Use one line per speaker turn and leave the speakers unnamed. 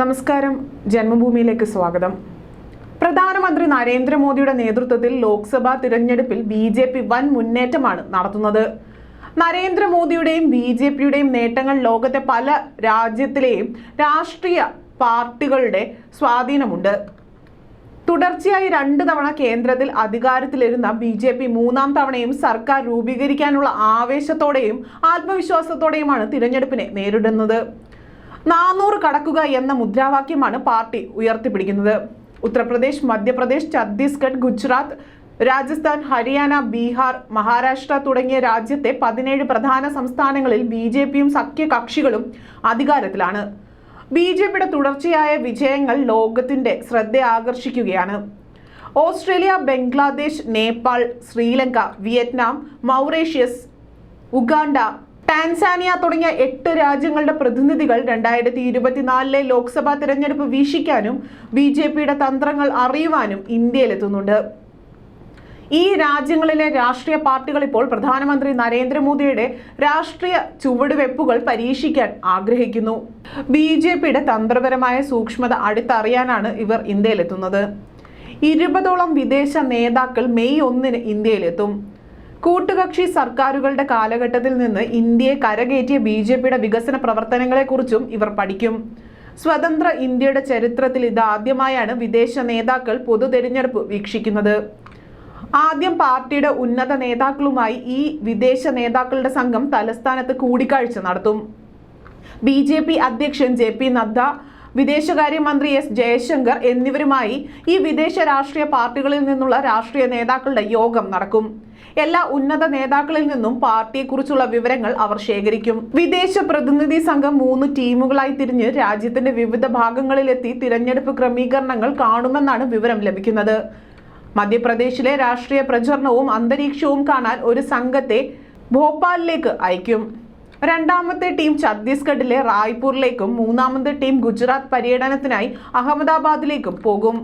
നമസ്കാരം. ജന്മഭൂമിയിലേക്ക് സ്വാഗതം. പ്രധാനമന്ത്രി നരേന്ദ്രമോദിയുടെ നേതൃത്വത്തിൽ ലോക്സഭാ തിരഞ്ഞെടുപ്പിൽ ബി ജെ പി വൻ മുന്നേറ്റമാണ് നടത്തുന്നത്. നരേന്ദ്രമോദിയുടെയും ബി ജെ പിയുടെയും നേട്ടങ്ങൾ ലോകത്തെ പല രാജ്യത്തിലെയും രാഷ്ട്രീയ പാർട്ടികളുടെ സ്വാധീനമുണ്ട്. തുടർച്ചയായി രണ്ട് തവണ കേന്ദ്രത്തിൽ അധികാരത്തിലിരുന്ന ബി ജെ പി മൂന്നാം തവണയും സർക്കാർ രൂപീകരിക്കാനുള്ള ആവേശത്തോടെയും ആത്മവിശ്വാസത്തോടെയുമാണ് തിരഞ്ഞെടുപ്പിനെ നേരിടുന്നത്. നാനൂറ് കടക്കുക എന്ന മുദ്രാവാക്യമാണ് പാർട്ടി ഉയർത്തിപ്പിടിക്കുന്നത്. ഉത്തർപ്രദേശ് മധ്യപ്രദേശ് ഛത്തീസ്ഗഡ് ഗുജറാത്ത് രാജസ്ഥാൻ ഹരിയാന ബീഹാർ മഹാരാഷ്ട്ര തുടങ്ങിയ രാജ്യത്തെ പതിനേഴ് പ്രധാന സംസ്ഥാനങ്ങളിൽ ബി ജെ പിയും സഖ്യകക്ഷികളും അധികാരത്തിലാണ്. ബി ജെ പിയുടെ തുടർച്ചയായ വിജയങ്ങൾ ലോകത്തിന്റെ ശ്രദ്ധ ആകർഷിക്കുകയാണ്. Australia Bangladesh Nepal Sri Lanka Vietnam Mauritius Uganda Tanzania തുടങ്ങിയ എട്ട് രാജ്യങ്ങളുടെ പ്രതിനിധികൾ രണ്ടായിരത്തി ഇരുപത്തിനാലിലെ ലോക്സഭാ തിരഞ്ഞെടുപ്പ് വീക്ഷിക്കാനും ബി ജെ പിയുടെ തന്ത്രങ്ങൾ അറിയുവാനും ഇന്ത്യയിലെത്തുന്നുണ്ട്. ഈ രാജ്യങ്ങളിലെ രാഷ്ട്രീയ പാർട്ടികൾ ഇപ്പോൾ പ്രധാനമന്ത്രി നരേന്ദ്രമോദിയുടെ രാഷ്ട്രീയ ചുവടുവെപ്പുകൾ പരീക്ഷിക്കാൻ ആഗ്രഹിക്കുന്നു. ബി ജെ പിയുടെ തന്ത്രപരമായ സൂക്ഷ്മത അടുത്തറിയാനാണ് ഇവർ ഇന്ത്യയിലെത്തുന്നത്. ഇരുപതോളം വിദേശ നേതാക്കൾ മെയ് ഒന്നിന് ഇന്ത്യയിലെത്തും. കൂട്ടുകക്ഷി സർക്കാരുകളുടെ കാലഘട്ടത്തിൽ നിന്ന് ഇന്ത്യയെ കരകയറ്റിയ ബി ജെ പിയുടെ വികസന പ്രവർത്തനങ്ങളെക്കുറിച്ചും ഇവർ പഠിക്കും. സ്വതന്ത്ര ഇന്ത്യയുടെ ചരിത്രത്തിൽ ഇതാദ്യമായാണ് വിദേശ നേതാക്കൾ പൊതു തെരഞ്ഞെടുപ്പ് വീക്ഷിക്കുന്നത്. ആദ്യം പാർട്ടിയുടെ ഉന്നത നേതാക്കളുമായി ഈ വിദേശ നേതാക്കളുടെ സംഘം തലസ്ഥാനത്ത് കൂടിക്കാഴ്ച നടത്തും. ബി ജെ പി അധ്യക്ഷൻ ജെ പി നദ്ദ വിദേശകാര്യമന്ത്രി എസ് ജയശങ്കർ എന്നിവരുമായി ഈ വിദേശ രാഷ്ട്രീയ പാർട്ടികളിൽ നിന്നുള്ള രാഷ്ട്രീയ നേതാക്കളുടെ യോഗം നടക്കും. എല്ലാ ഉന്നത നേതാക്കളിൽ നിന്നും പാർട്ടിയെക്കുറിച്ചുള്ള വിവരങ്ങൾ അവർ ശേഖരിക്കും. വിദേശ പ്രതിനിധി സംഘം മൂന്ന് ടീമുകളായി തിരിഞ്ഞ് രാജ്യത്തിന്റെ വിവിധ ഭാഗങ്ങളിലെത്തി തിരഞ്ഞെടുപ്പ് ക്രമീകരണങ്ങൾ കാണുമെന്നാണ് വിവരം ലഭിക്കുന്നത്. മധ്യപ്രദേശിലെ രാഷ്ട്രീയ പ്രചരണവും അന്തരീക്ഷവും കാണാൻ ഒരു സംഘത്തെ ഭോപ്പാലിലേക്ക് അയക്കും. രണ്ടാമത്തെ ടീം ഛത്തീസ്ഗഡിലെ റായ്പൂരിലേക്കും മൂന്നാമത്തെ ടീം ഗുജറാത്ത് പര്യടനത്തിനായി അഹമ്മദാബാദിലേക്കും പോകും.